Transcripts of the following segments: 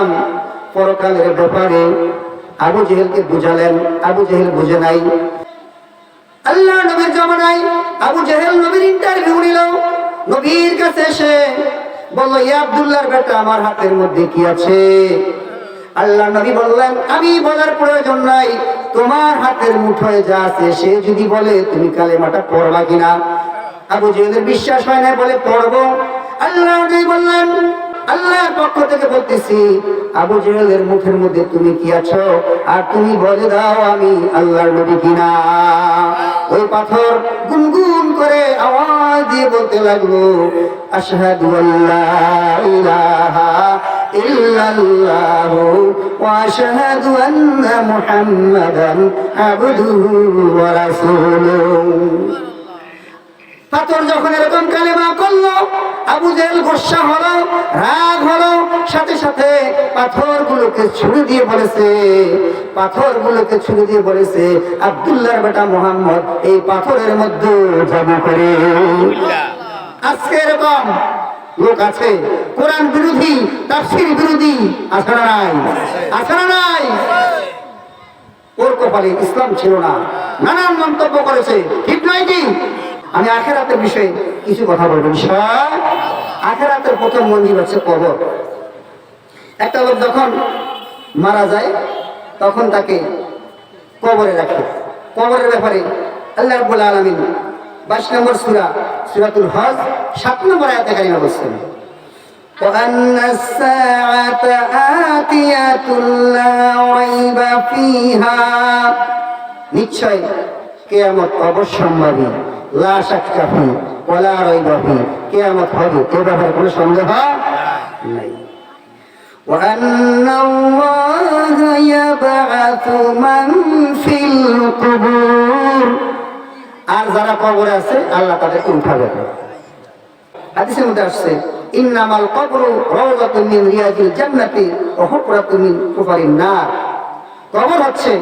সাল্লাম পরকালের ব্যাপারে। আবু জেহেলকে বুঝালেন, আবু জেহেল বুঝে নাই। আল্লাহ নবীর জামানায় আবু জেহেল নবীর ইন্টারভিউ নিল। নবীর কাছে এসে বলল ইয়া আব্দুল্লাহর বেটা, আমার হাতের মধ্যে কি আছে? আল্লাহ নবী বললেন, আমি বলার প্রয়োজন নাই। তোমার হাতের মুঠোয় যা আছে, সে যদি বলে, তুমি কালেমাটা পড়বা কিনা? আবু জেহেলের বিশ্বাস হয় না বলে পড়ব। আল্লাহ নবী বললেন আল্লাহর পক্ষ থেকে বলতেছি, আবু জেহেলের মুখের মধ্যে তুমি কি আছো? আর তুমি বলে দাও আমি আল্লাহর নবী কিনা। ওই পাথর গুনগুন করে আওয়াজ দিয়ে বলতে লাগল, আশহাদু আল্লাহ ইলাহা ইল্লাল্লাহ ওয়া আশহাদু আন্না মুহাম্মাদান আবদুহু ওয়া রাসূলুহু। পাথর যখন এরকম কালেমা করল, আবু জেল গোসা হলো, রাগ হলো, সাথে সাথে পাথরগুলোকে ছুড়ে দিয়ে বলেছে, পাথরগুলোকে ছুড়ে দিয়ে বলেছে, আব্দুল্লাহর বেটা মোহাম্মদ এই পাথরের মধ্যে জাদু করে। আজকে এরকম লোক আছে, কোরআন বিরোধী, তাফসির বিরোধী, আছে নাই? আছে নাই? ওর কপালে ইসলাম ছিল না। নানান মন্তব্য করেছে। ঠিক নয় কি? আমি আখেরাতের বিষয়ে কিছু কথা বলবো বিষয় আখেরাতের প্রথম মন্দির হচ্ছে কবর একটা লোক যখন মারা যায় তখন তাকে কবরে রাখে কবরের ব্যাপারে আল্লাহ রাব্বুল আলামিন বাইশ নম্বর সুরা সুরাতুল হজ সাত নম্বর আয়াতে কারিমা বলছেন وأن الساعة آتية لا ريب فيها নিশ্চয় কেয়ামত অবশ্যম্ভাবী লা শাক্কা ফি ওয়ালা রাইবা ফি কেয়ামত হবে এ ব্যাপারে কোনো সন্দেহ নাই وأن الله يبعث من في القبور আর যারা কবরে আছে আল্লাহ তাদেরকে উঠাবে হাদিসের মধ্যে আসছে ইন্নামাল কবরু রাওযাতুন মিন রিয়াজিল জান্নাতি ওয়া হুফরাতুন মিন কুফারিন নার কবর হচ্ছে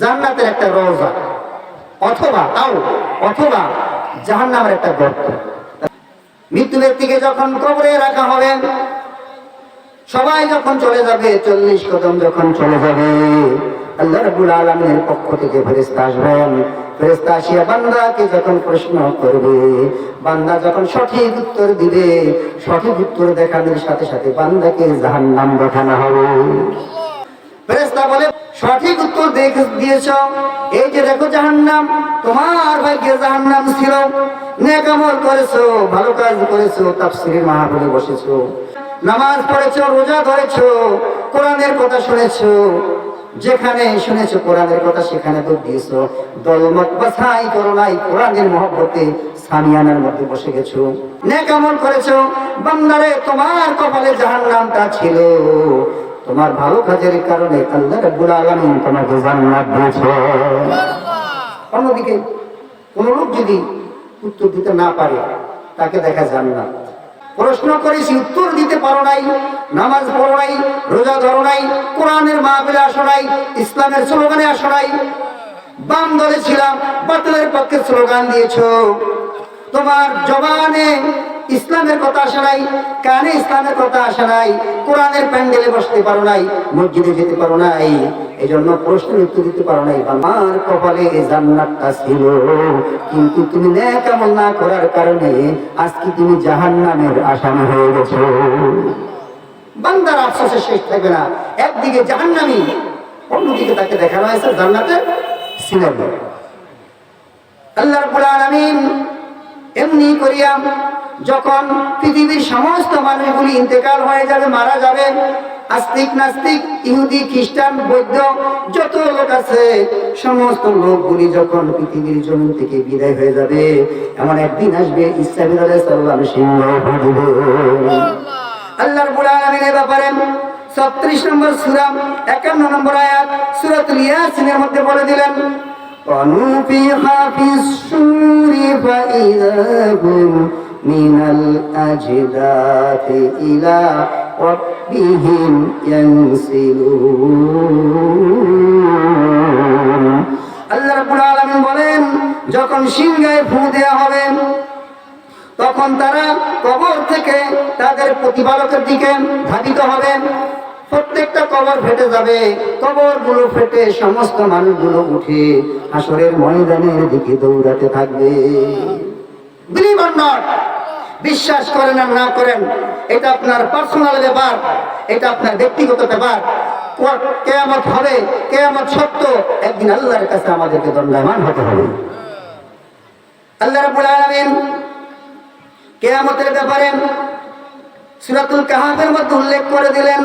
জান্নাতের একটা রওজা অথবা, তাও, অথবা জাহান নামের একটা গর্ত। মৃত্যু ব্যক্তিকে যখন কবরে রাখা হবে, সবাই যখন চলে যাবে, চল্লিশ কদম যখন চলে যাবে, আল্লাহ রাব্বুল আলামিনের পক্ষ থেকে ফেরেশতা আসবেন। ফেরেশতা আসিয়া বান্দাকে যখন প্রশ্ন করবে, বান্দা যখন সঠিক উত্তর দিবে, সঠিক উত্তর দেখানোর সাথে সাথে বান্দাকে জাহান নাম দেখানো হবে। ফেরেশতা বলে, সঠিক উত্তর দেখে দিয়েছ। এই যে দেখো জাহান্নাম, তোমার ভাগ্যে জাহান্নাম ছিল। নেক আমল করেছ, ভালো কাজ করেছ, তাফসীরের মাহফিলে বসেছো। নামাজ পড়েছো, রোজা ধরেছো, কোরআনের কথা শুনেছো। যেখানে শুনেছো কোরআনের কথা, সেখানে তো দিয়েছ। দলমত বাছাই করো নাই, কোরআনের মহব্বতে সামিয়ানার মধ্যে বসে গেছো। নেক আমল করেছ, বান্দারে, তোমার কপালে জাহান্নামটা ছিল। তোমার ভালো কাজের কারণে তোমাকে অন্যদিকে কোন লোক যদি উত্তর দিতে না পারে, তাকে দেখা জান্নাত প্রশ্ন করেছি, উত্তর দিতে পারো নাই, নামাজ পড়ো নাই, রোজা ধরো নাই, কোরআনের মাহফিলে আসো নাই, ইসলামের স্লোগানে আসো নাই। বাম দলে ছিলাম, বাতিলের পক্ষে স্লোগান দিয়েছ। তোমার জবানে ইসলামের কথা আসে নাই, কানে ইসলামের কথা আসে নাই, কোরআনের প্যান্ডেলে বসতে পারো নাই, মসজিদে যেতে পারো নাই এই জন্য প্রশ্নের উত্তর দিতে পারো নাই আমার কপালে জান্নাতটা ছিল। কিন্তু তুমি ন্যাক আমল না করার কারণে আজকে তুমি জাহান্নামের আসামি হয়ে গেছো। বান্দার আফসোসের শেষ থাকবে না। একদিকে জাহান্নামি, অন্যদিকে তাকে দেখানো হয়েছে জান্নাতের সিনেমা আল্লাহ রাব্বুল আলামিন এমনি করিয়া যখন পৃথিবীর সমস্ত মানুষগুলি ইন্তেকাল হয়ে যাবে, মারা যাবে, আস্তিক নাস্তিক, ইহুদি, খ্রিস্টান, বৌদ্ধ, যত লোক আছে, সমস্ত লোকগুলি যখন পৃথিবীর জমিন থেকে বিদায় হয়ে যাবে, এমন একদিন আসবে ইসলামী সাল্লাম সিংহ আল্লাহর বুড়া ব্যাপারে ছত্রিশ নম্বর সুরাম একান্ন নম্বর আয়াত, সুরাত ইয়াসিনের মধ্যে বলে দিলেন অনুপিহা ফাইদা من الأجداث إلى ربهم ينسلون আল্লাহ রাব্বুল আলামিন বলেন যখন সিংহায় ফু দেওয়া হবে তখন তারা কবর থেকে তাদের প্রতিপালকের দিকে ধাবিত হবে প্রত্যেকটা কবর ফেটে যাবে কবরগুলো ফেটে সমস্ত মানুষগুলো উঠে আসরের ময়দানের দিকে দৌড়াতে থাকবে বিলিভ অর নট বিশ্বাস করেন আর না করেন এটা আপনার পার্সোনাল ব্যাপার এটা আপনার ব্যক্তিগত ব্যাপার ক- কেয়ামত হবে কেয়ামত সত্য একদিন আল্লাহর কাছে আমাদেরকে দণ্ডায়মান হতে হবে আল্লাহ রাব্বুল আলামিন কেয়ামতের ব্যাপারে সূরাতুল কাহাফের মধ্যে উল্লেখ করে দিলেন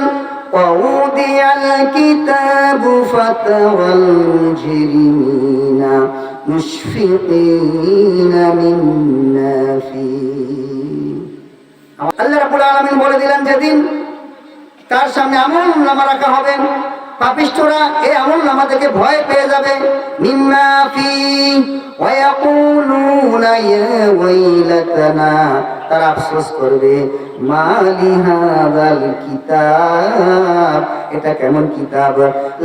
وَوُضِعَ الْكِتَابُ فَتَرَى الْمُجْرِمِينَ মুশফিকিন মিম্মা ফি আল্লাহ রাব্বুল বলে দিলেন, যেদিন তার সামনে আমল নামা রাখা হবে পাপিষ্টরা এই আমল নামা থেকে ভয় পেয়ে যাবে। মিম্মা ফি ওয়া ইয়াকুলুনা ইয়া ওয়াইলাতানা তারা আফসোস করবে, মালি হাযাল কিতাব। এটা কেমন কিতাব?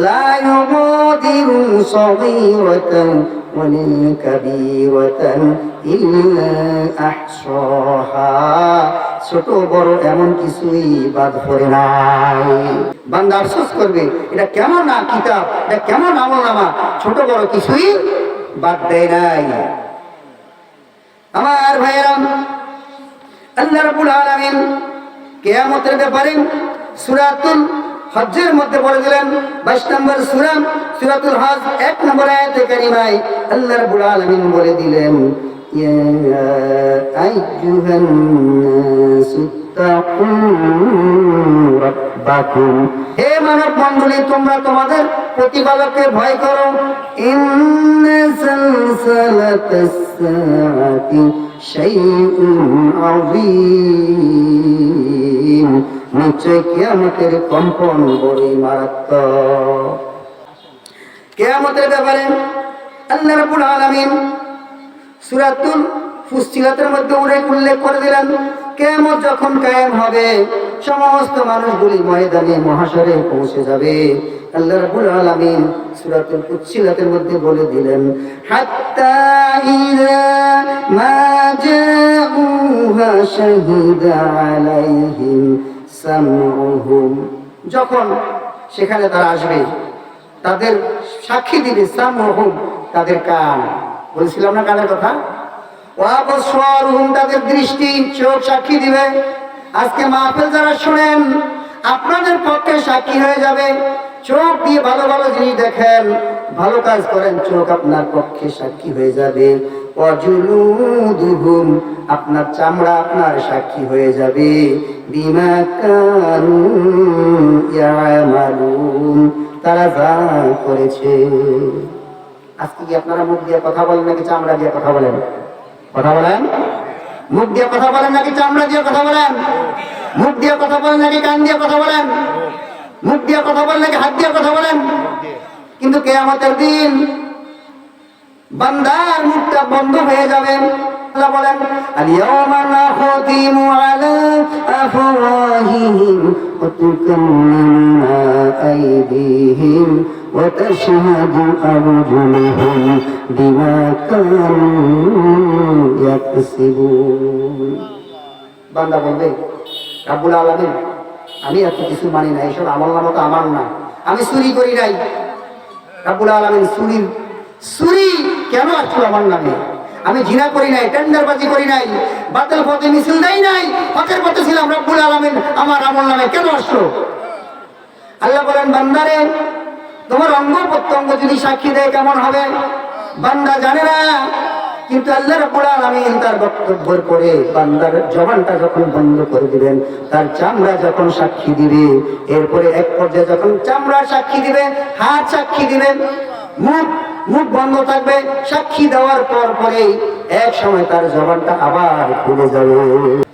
লা ইউগাদিরু সগীরাতান ওয়ালা কাবীরাতান ইল্লা আহসাহা। ছোট, বড় এমন কিছুই বাদ পড়ে নাই। বান্দা আফসোস করবে, এটা কেমন না কিতাব? এটা কেমন আমল নামা ছোট, বড় কিছুই বাদ দেয় নাই। আমার ভাইয়েরাম আল্লাহ রাব্বুল আলামিন কিয়ামতের ব্যাপারে সূরাতুল হজ্জের মধ্যে বলে দিলেন 22 নম্বর সূরা, সূরাতুল হজ 1 নম্বর আয়াতে কারিমায় আল্লাহ রাব্বুল আলামিন বলে দিলেন, ইয়া আইয়ুহান নাসু তাকু রাব্বাকুম। হে মানব মণ্ডলী তোমরা তোমাদের প্রতিপালককে ভয় করো। ইন্না সালসালাতাস شيء عظيم. নিশ্চয় কেয়ামতের কম্পন বড়ই মারাত্মক। কেয়ামতের ব্যাপারে আল্লাহ রাব্বুল আলামিন সূরাতুল ফুসিলাতের মধ্যে উল্লেখ করে দিলেন কিয়ামত যখন কায়েম হবে, সমস্ত মানুষগুলি ময়দানে মহাশরে পৌঁছে যাবে। আল্লাহ রাব্বুল আলামিন সূরাতুল ফুসিলাতের মধ্যে বলে দিলেন, হাত্তা ইযা মা জাউহা শাহিদা আলাইহিম সামউহুম। যখন সেখানে তারা আসবে, তাদের সাক্ষী দিবে সামহুম তাদের কান। বলছিলাম না কানের কথা? তাদের দৃষ্টি চোখ সাক্ষী দিবে। আজকে মাহফিল যারা শুনেন, আপনাদের পক্ষে সাক্ষী হয়ে যাবে। চোখ দিয়ে ভালো ভালো জিনিস দেখেন, ভালো কাজ করেন, চোখ আপনার পক্ষে সাক্ষী হয়ে যাবে। আপনার চামড়া আপনার সাক্ষী হয়ে যাবে। তারা যা করেছে। আজকে কি আপনারা মুখ দিয়ে কথা বলেন নাকি চামড়া দিয়ে কথা বলেন? কথা বলেন? মুখ দিয়ে কথা বলেন নাকি চামড়া দিয়ে কথা বলেন? মুখ দিয়ে কথা বলেন নাকি কান দিয়ে কথা বলেন? মুখ দিয়ে কথা বলেন নাকি হাত দিয়ে কথা বলেন? কিন্তু কে আমাদের দিন বান্দার মুখটা বন্ধ হয়ে যাবে। বলেন তাশহাদু আরজুলুহুম বিমা কানু ইয়াকসিবুন বান্দা বলবে, রাব্বুল আলামিন, আমি এত কিছু মানি না, এইসব আমল নামা তো আমার না। আমি চুরি করি নাই। রাব্বুল আলামিন চুরি চুরি কেন আসলো আমার নামে? আমি জিনা করি নাই, টেন্ডারবাজি করি নাই, বাতিল পথে মিছিল দেই নাই, হকের পথে ছিলাম, রব্বুল আলামিন, আমার আমল নামে কেন আসলো? আল্লাহ বলেন, বান্দারে তোমার অঙ্গ প্রত্যঙ্গ যদি সাক্ষী দেয় কেমন হবে? বান্দা জানে না। কিন্তু আল্লাহ রাব্বুল আলামিন তার বক্তব্যের পরে বান্দার জবানটা যখন বন্ধ করে দিবেন, তার চামড়া যখন সাক্ষী দিবে, এরপরে এক পর্যায়ে যখন চামড়া সাক্ষী দিবে, হাত সাক্ষী দিবে, মুখ মুখ বন্ধ থাকবে, সাক্ষী দেওয়ার পর পরেই এক সময় তার জবানটা আবার খুলে যাবে।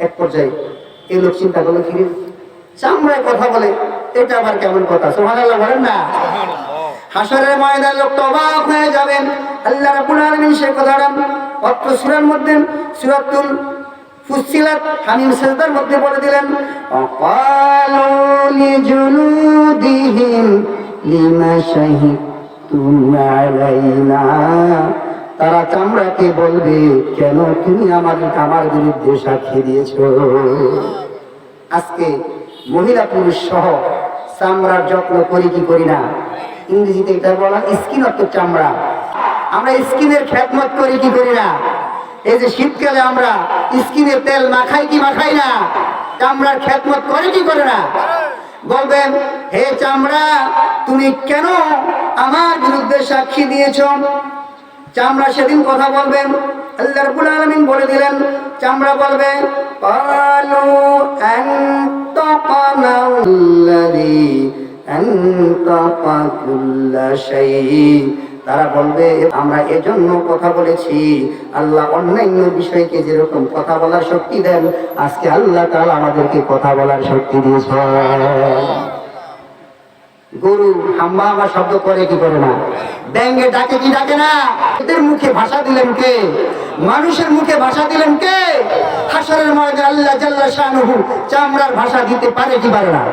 এক পর্যায়ে এই লোক চিন্তা করল ফিরে চামড়ায় কথা বলে, এটা আবার কেমন কথা? সুবহানাল্লাহ বলেন না। হাসরের ময়দান লোকটা অবাক হয়ে যাবেন। আল্লাহ রাব্বুল আলামিন সে কথাটা অত্র সূরার মধ্যে, সূরাতুল ফুসিলাত হামিম সাজদার মধ্যে বলে দিলেন, অকালু লিজুলুদিহিম লিমা শাহিদতুম তারা চামড়াকে বলবে, কেন তুমি আমার আমার বিরুদ্ধে সাক্ষী দিয়েছ? আজকে মহিলা পুরুষ সহ চামড়ার যত্ন করি কি করি না? ইংরেজিতে এটা বলা স্কিন অর্থ চামড়া। আমরা স্কিনের খেদমত করি কি করি না? এই যে শীতকালে আমরা স্কিনে তেল মাখাই কি মাখাই না? চামড়ার খেদমত করে কি করে না? বলবেন, হে চামড়া, তুমি কেন আমার বিরুদ্ধে সাক্ষী দিয়েছ? চামড়া সেদিন কথা বলবেন, আল্লাহ রাব্বুল আলামিন বলে দিলেন, চামড়া বলবে আনতাকা কুল্লা শাই তারা বলবে, আমরা এজন্য কথা বলেছি। আল্লাহ অন্যান্য বিষয়কে যেরকম কথা বলার শক্তি দেন, আজকে আল্লাহ তাআলা আমাদেরকে কথা বলার শক্তি দিয়েছেন। গরু হাম্বা হাম্বা শব্দ করে কি করে না? ব্যাঙ্গে ডাকে কি ডাকে না? এদের মুখে ভাষা দিলেন কে? মানুষের মুখে ভাষা দিলেন কে? হাসরের ময়দানে আল্লাহ জাল্লা শানুহু চামড়ার ভাষা দিতে পারে কি পারে না?